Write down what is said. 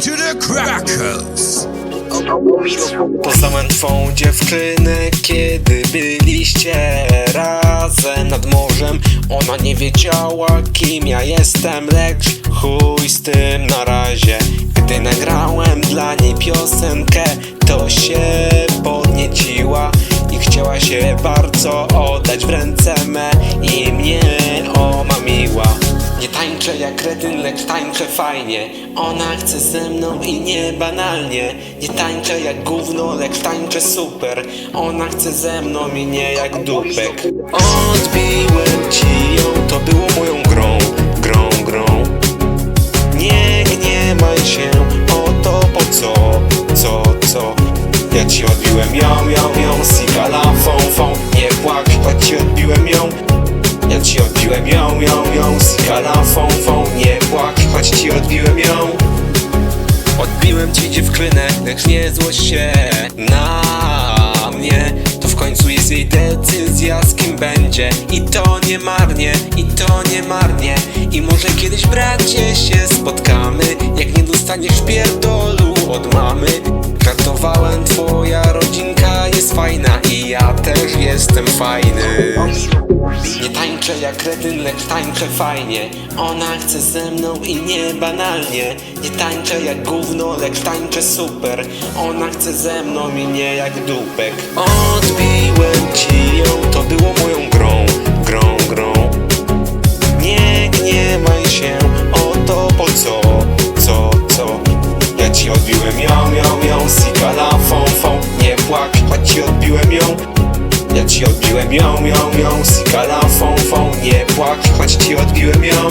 To the Crackers. Poznałem twą dziewczynę, kiedy byliście razem nad morzem. Ona nie wiedziała kim ja jestem, lecz chuj z tym na razie. Gdy nagrałem dla niej piosenkę, to się podnieciła I chciała się bardzo oddać w ręce me i mnie tańczę jak kretyn, lecz tańczę fajnie. Ona chce ze mną i nie banalnie. Nie tańczę jak gówno, lecz tańczę super. Ona chce ze mną i nie jak dupek. Odbiłem ci ją, to było moją grą Grą, grą. Nie gniewaj się o to po co, co, co. Ja ci odbiłem ją, ją, odbiłem ją, ją, ją. Skala, fą, fą, nie płacz Choć ci odbiłem ją. Odbiłem ci dziewczynę, lecz nie złość się na mnie. To w końcu jest jej decyzja z kim będzie. I to nie marnie, i to nie marnie. I może kiedyś bracie się spotkamy. Jak nie dostaniesz pierdolu od mamy. Kartowałem twoja rodzinka jest fajna I ja też jestem fajny tańczę jak kretyn, lecz tańczę fajnie. Ona chce ze mną i nie banalnie. Nie tańczę jak gówno, lecz tańczę super. Ona chce ze mną i nie jak dupek. Odbiłem ci ją, to było moją ją, ją, ją Sigala, fą, fą Nie płacz, choć ci odbiłem ją